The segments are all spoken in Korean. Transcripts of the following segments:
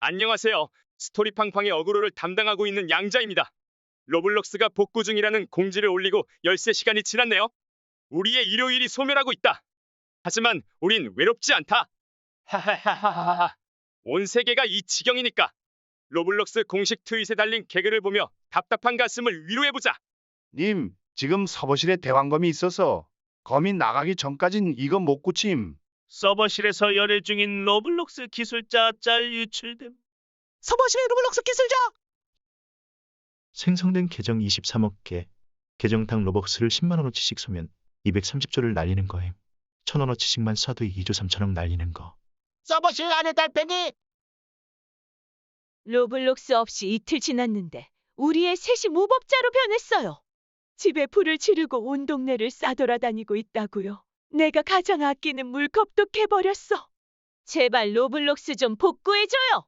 안녕하세요. 스토리팡팡의 어그로를 담당하고 있는 양자입니다. 로블록스가 복구 중이라는 공지를 올리고 열세 시간이 지났네요. 우리의 일요일이 소멸하고 있다. 하지만 우린 외롭지 않다. 하하하하하하. 온 세계가 이 지경이니까. 로블록스 공식 트윗에 달린 개그를 보며 답답한 가슴을 위로해보자. 님, 지금 서버실에 대왕검이 있어서 검이 나가기 전까진 이거 못 고침. 서버실에서 열애 중인 로블록스 기술자 짤 유출됨. 서버실의 로블록스 기술자 생성된 계정 23억 개, 계정당 로벅스를 10만원어치씩 쏘면 230조를 날리는 거임. 1000원어치씩만 쏴도 2조 3천억 날리는 거. 서버실 안에 달팽이 로블록스 없이 이틀 지났는데 우리의 셋이 무법자로 변했어요. 집에 불을 지르고 온 동네를 싸돌아다니고 있다고요. 내가 가장 아끼는 물컵도 캐버렸어. 제발 로블록스 좀 복구해줘요.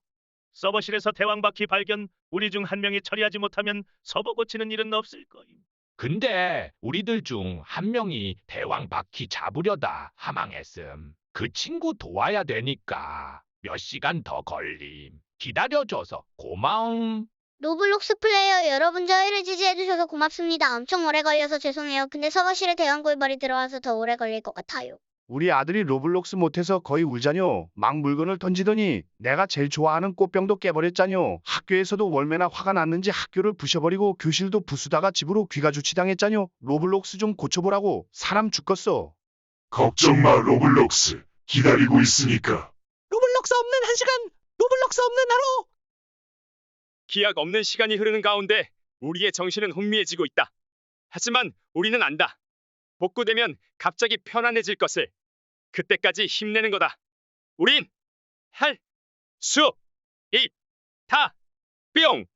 서버실에서 대왕바퀴 발견. 우리 중 한 명이 처리하지 못하면 서버 고치는 일은 없을 거임. 근데 우리들 중 한 명이 대왕 바퀴 잡으려다 하망했음. 그 친구 도와야 되니까 몇 시간 더 걸림. 기다려줘서 고마움. 로블록스 플레이어 여러분 저희를 지지해주셔서 고맙습니다. 엄청 오래 걸려서 죄송해요. 근데 서버실에 대왕 골벌이 들어와서 더 오래 걸릴 것 같아요. 우리 아들이 로블록스 못해서 거의 울자뇨. 막 물건을 던지더니 내가 제일 좋아하는 꽃병도 깨버렸자뇨. 학교에서도 월매나 화가 났는지 학교를 부셔버리고 교실도 부수다가 집으로 귀가 주치당했자뇨. 로블록스 좀 고쳐보라고 사람 죽겠어. 걱정 마 로블록스 기다리고 있으니까 로블록스 없는 한 시간 로블록스 없는 하루 기약 없는 시간이 흐르는 가운데 우리의 정신은 혼미해지고 있다. 하지만 우리는 안다. 복구되면 갑자기 편안해질 것을. 그때까지 힘내는 거다. 우린 할 수 있다. 뿅!